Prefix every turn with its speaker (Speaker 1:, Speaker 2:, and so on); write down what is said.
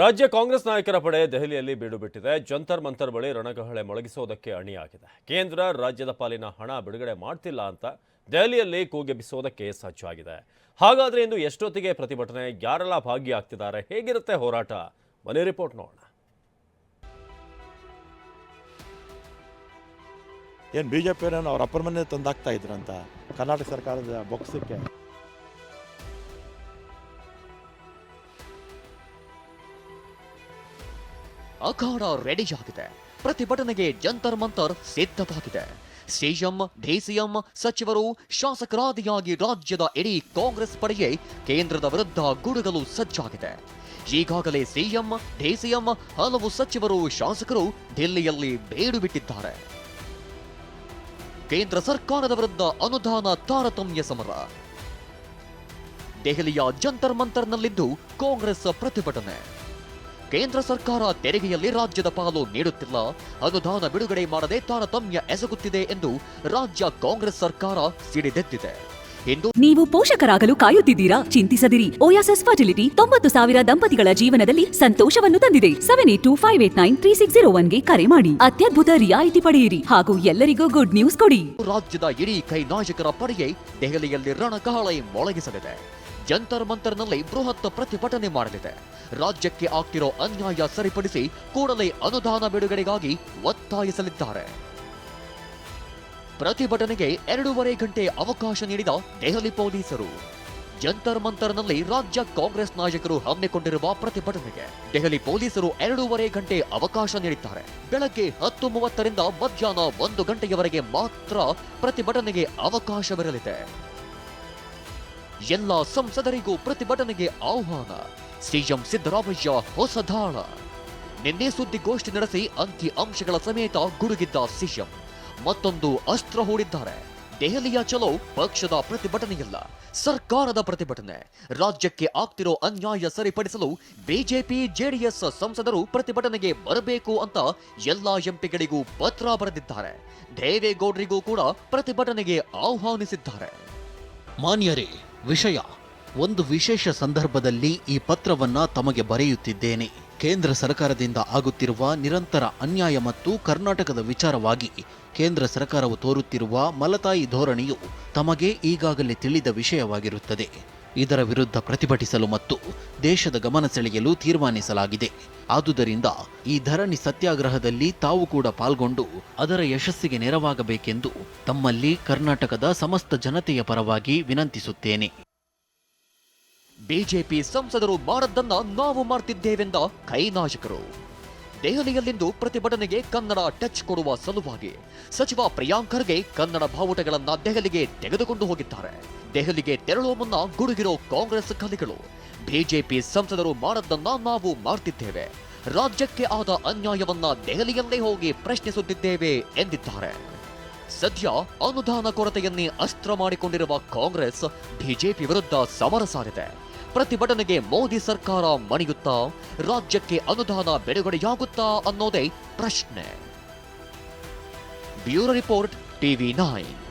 Speaker 1: ರಾಜ್ಯ ಕಾಂಗ್ರೆಸ್ ನಾಯಕರ ಪಡೆ ದೆಹಲಿಯಲ್ಲಿ ಬೀಡುಬಿಟ್ಟಿದೆ ಜಂತರ್ ಮಂತರ್ ಬಳಿ ರಣಗಹಳೆ ಮೊಳಗಿಸೋದಕ್ಕೆ ಅಣಿಯಾಗಿದೆ. ಕೇಂದ್ರ ರಾಜ್ಯದ ಪಾಲಿನ ಹಣ ಬಿಡುಗಡೆ ಮಾಡ್ತಿಲ್ಲ ಅಂತ ದೆಹಲಿಯಲ್ಲಿ ಕೂಗೆಬ್ಬಿಸೋದಕ್ಕೆ ಸಜ್ಜಾಗಿದೆ ಹಾಗಾದ್ರೆ ಇಂದು ಎಷ್ಟೊತ್ತಿಗೆ ಪ್ರತಿಭಟನೆ ಯಾರೆಲ್ಲ ಭಾಗಿಯಾಗ್ತಿದ್ದಾರೆ? ಹೇಗಿರುತ್ತೆ ಹೋರಾಟ? ಮನೆ ರಿಪೋರ್ಟ್ ನೋಡೋಣ.
Speaker 2: ಏನು ಬಿ ಜೆ ಪಿಯನ್ನು ಅವ್ರ ಅಪ್ಪರ ಮನೆ ತಂದಾಗ್ತಾ ಇದ್ರಂತ? ಕರ್ನಾಟಕ ಸರ್ಕಾರದ ಬೊಕ್ಸಕ್ಕೆ?
Speaker 3: ಅಖಾಡ ರೆಡಿಯಾಗಿದೆ ಪ್ರತಿಭಟನೆಗೆ ಜಂತರ್ ಮಂತರ್ ಸಿದ್ಧವಾಗಿದೆ. ಸಿಎಂ ಡಿಸಿಎಂ ಸಚಿವರು ಶಾಸಕರಾದಿಯಾಗಿ ರಾಜ್ಯದ ಇಡೀ ಕಾಂಗ್ರೆಸ್ ಪಡೆಯೇ ಕೇಂದ್ರದ ವಿರುದ್ಧ ಗುಡುಗಲು ಸಜ್ಜಾಗಿದೆ. ಈಗಾಗಲೇ ಸಿಎಂ ಡಿಸಿಎಂ ಹಲವು ಸಚಿವರು ಶಾಸಕರು ದಿಲ್ಲಿಯಲ್ಲಿ ಬೇಡು ಬಿಟ್ಟಿದ್ದಾರೆ. ಕೇಂದ್ರ ಸರ್ಕಾರದ ವಿರುದ್ಧ ಅನುದಾನ ತಾರತಮ್ಯ ಸಮರ. ದೆಹಲಿಯ ಜಂತರ್ ಮಂತರ್ನಲ್ಲಿದ್ದು ಕಾಂಗ್ರೆಸ್ ಪ್ರತಿಭಟನೆ. ಕೇಂದ್ರ ಸರ್ಕಾರ ತೆರಿಗೆಯಲ್ಲಿ ರಾಜ್ಯದ ಪಾಲು ನೀಡುತ್ತಿಲ್ಲ. ಅನುದಾನ ಬಿಡುಗಡೆ ಮಾಡದೆ ತಾರತಮ್ಯ ಎಸಗುತ್ತಿದೆ ಎಂದು ರಾಜ್ಯ ಕಾಂಗ್ರೆಸ್ ಸರ್ಕಾರ ಸಿಡಿದೆದ್ದಿದೆ. ಇಂದು
Speaker 4: ನೀವು ಪೋಷಕರಾಗಲು ಕಾಯುತ್ತಿದ್ದೀರಾ? ಚಿಂತಿಸದಿರಿ. ಓಯಾಸಸ್ ಫರ್ಟಿಲಿಟಿ ತೊಂಬತ್ತು ಸಾವಿರ ದಂಪತಿಗಳ ಜೀವನದಲ್ಲಿ ಸಂತೋಷವನ್ನು ತಂದಿದೆ. Seven eight two five eight nine three six zero ಒನ್ಗೆ ಕರೆ ಮಾಡಿ. ಅತ್ಯದ್ಭುತ ರಿಯಾಯಿತಿ ಪಡೆಯಿರಿ. ಹಾಗೂ ಎಲ್ಲರಿಗೂ ಗುಡ್ ನ್ಯೂಸ್ ಕೊಡಿ.
Speaker 3: ರಾಜ್ಯದ ಇಡೀ ಕೈ ನಾಯಕರ ಪಡೆಯೇ ದೆಹಲಿಯಲ್ಲಿ ರಣಕಹಳೆ ಮೊಳಗಿಸಲಿದೆ. ಜಂತರ್ ಮಂತರ್ನಲ್ಲಿ ಬೃಹತ್ ಪ್ರತಿಭಟನೆ ಮಾಡಲಿದೆ. ರಾಜ್ಯಕ್ಕೆ ಆಗ್ತಿರೋ ಅನ್ಯಾಯ ಸರಿಪಡಿಸಿ ಕೂಡಲೇ ಅನುದಾನ ಬಿಡುಗಡೆಗಾಗಿ ಒತ್ತಾಯಿಸಲಿದ್ದಾರೆ. ಪ್ರತಿಭಟನೆಗೆ ಎರಡೂವರೆ ಗಂಟೆ ಅವಕಾಶ ನೀಡಿದ ದೆಹಲಿ ಪೊಲೀಸರು. ಜಂತರ್ ಮಂತರ್ನಲ್ಲಿ ರಾಜ್ಯ ಕಾಂಗ್ರೆಸ್ ನಾಯಕರು ಹಮ್ಮಿಕೊಂಡಿರುವ ಪ್ರತಿಭಟನೆಗೆ ದೆಹಲಿ ಪೊಲೀಸರು ಎರಡೂವರೆ ಗಂಟೆ ಅವಕಾಶ ನೀಡಿದ್ದಾರೆ. ಬೆಳಗ್ಗೆ ಹತ್ತು ಮೂವತ್ತರಿಂದ ಮಧ್ಯಾಹ್ನ ಒಂದು ಗಂಟೆಯವರೆಗೆ ಮಾತ್ರ ಪ್ರತಿಭಟನೆಗೆ ಅವಕಾಶವಿರಲಿದೆ. ಎಲ್ಲ ಸಂಸದರಿಗೂ ಪ್ರತಿಭಟನೆಗೆ ಆಹ್ವಾನ. ಸಿಎಂ ಸಿದ್ದರಾಮಯ್ಯ ಹೊಸದಾಳ ನಿನ್ನೆ ಸುದ್ದಿಗೋಷ್ಠಿ ನಡೆಸಿ ಅಂಕಿ ಅಂಶಗಳ ಸಮೇತ ಗುಡುಗಿದ್ದ ಸಿಎಂ ಮತ್ತೊಂದು ಅಸ್ತ್ರ ಹೂಡಿದ್ದಾರೆ. ದೆಹಲಿಯ ಚಲೋ ಪಕ್ಷದ ಪ್ರತಿಭಟನೆಯಲ್ಲ, ಸರ್ಕಾರದ ಪ್ರತಿಭಟನೆ. ರಾಜ್ಯಕ್ಕೆ ಆಗ್ತಿರೋ ಅನ್ಯಾಯ ಸರಿಪಡಿಸಲು ಬಿಜೆಪಿ, ಜೆಡಿಎಸ್ ಸಂಸದರು ಪ್ರತಿಭಟನೆಗೆ ಬರಬೇಕು ಅಂತ ಎಲ್ಲಾ ಎಂಪಿಗಳಿಗೂ ಪತ್ರ ಬರೆದಿದ್ದಾರೆ. ದೇವೇಗೌಡರಿಗೂ ಕೂಡ ಪ್ರತಿಭಟನೆಗೆ ಆಹ್ವಾನಿಸಿದ್ದಾರೆ.
Speaker 5: ಮಾನ್ಯರೇ, ವಿಷಯ. ಒಂದು ವಿಶೇಷ ಸಂದರ್ಭದಲ್ಲಿ ಈ ಪತ್ರವನ್ನ ತಮಗೆ ಬರೆಯುತ್ತಿದ್ದೇನೆ. ಕೇಂದ್ರ ಸರ್ಕಾರದಿಂದ ಆಗುತ್ತಿರುವ ನಿರಂತರ ಅನ್ಯಾಯ ಮತ್ತು ಕರ್ನಾಟಕದ ವಿಚಾರವಾಗಿ ಕೇಂದ್ರ ಸರ್ಕಾರವು ತೋರುತ್ತಿರುವ ಮಲತಾಯಿ ಧೋರಣೆಯು ತಮಗೆ ಈಗಾಗಲೇ ತಿಳಿದ ವಿಷಯವಾಗಿರುತ್ತದೆ. ಇದರ ವಿರುದ್ಧ ಪ್ರತಿಭಟಿಸಲು ಮತ್ತು ದೇಶದ ಗಮನ ಸೆಳೆಯಲು ತೀರ್ಮಾನಿಸಲಾಗಿದೆ. ಆದುದರಿಂದ ಈ ಧರಣಿ ಸತ್ಯಾಗ್ರಹದಲ್ಲಿ ತಾವು ಕೂಡ ಪಾಲ್ಗೊಂಡು ಅದರ ಯಶಸ್ಸಿಗೆ ನೆರವಾಗಬೇಕೆಂದು ತಮ್ಮಲ್ಲಿ ಕರ್ನಾಟಕದ ಸಮಸ್ತ ಜನತೆಯ ಪರವಾಗಿ ವಿನಂತಿಸುತ್ತೇನೆ.
Speaker 3: ಬಿಜೆಪಿ ಸಂಸದರು ಮಾಡದ್ದನ್ನ ನಾವು ಮಾಡ್ತಿದ್ದೇವೆಂದ ಕೈ ನಾಯಕರು ದೆಹಲಿಯಲ್ಲಿಂದು ಪ್ರತಿಭಟನೆಗೆ ಕನ್ನಡ ಟಚ್ ಕೊಡುವ ಸಲುವಾಗಿ ಸಚಿವ ಪ್ರಿಯಾಂಕ್ ಖರ್ಗೆ ಕನ್ನಡ ಬಾವುಟಗಳನ್ನ ದೆಹಲಿಗೆ ತೆಗೆದುಕೊಂಡು ಹೋಗಿದ್ದಾರೆ. ದೆಹಲಿಗೆ ತೆರಳುವ ಮುನ್ನ ಗುಡುಗಿರೋ ಕಾಂಗ್ರೆಸ್ ಕಲಿಗಳು, ಬಿಜೆಪಿ ಸಂಸದರು ಮಾಡದ್ದನ್ನ ನಾವು ಮಾಡ್ತಿದ್ದೇವೆ. ರಾಜ್ಯಕ್ಕೆ ಆದ ಅನ್ಯಾಯವನ್ನ ದೆಹಲಿಯಲ್ಲೇ ಹೋಗಿ ಪ್ರಶ್ನಿಸುತ್ತಿದ್ದೇವೆ ಎಂದಿದ್ದಾರೆ. ಸದ್ಯ ಅನುದಾನ ಕೊರತೆಯನ್ನೇ ಅಸ್ತ್ರ ಮಾಡಿಕೊಂಡಿರುವ ಕಾಂಗ್ರೆಸ್, ಬಿಜೆಪಿ ವಿರುದ್ಧ ಸಮರ ಸಾರಿದೆ. ಪ್ರತಿಭಟನೆಗೆ ಮೋದಿ ಸರ್ಕಾರ ಮಣಿಯುತ್ತಾ? ರಾಜ್ಯಕ್ಕೆ ಅನುದಾನ ಬಿಡುಗಡೆಯಾಗುತ್ತಾ ಅನ್ನೋದೇ ಪ್ರಶ್ನೆ. Bureau report TV nine.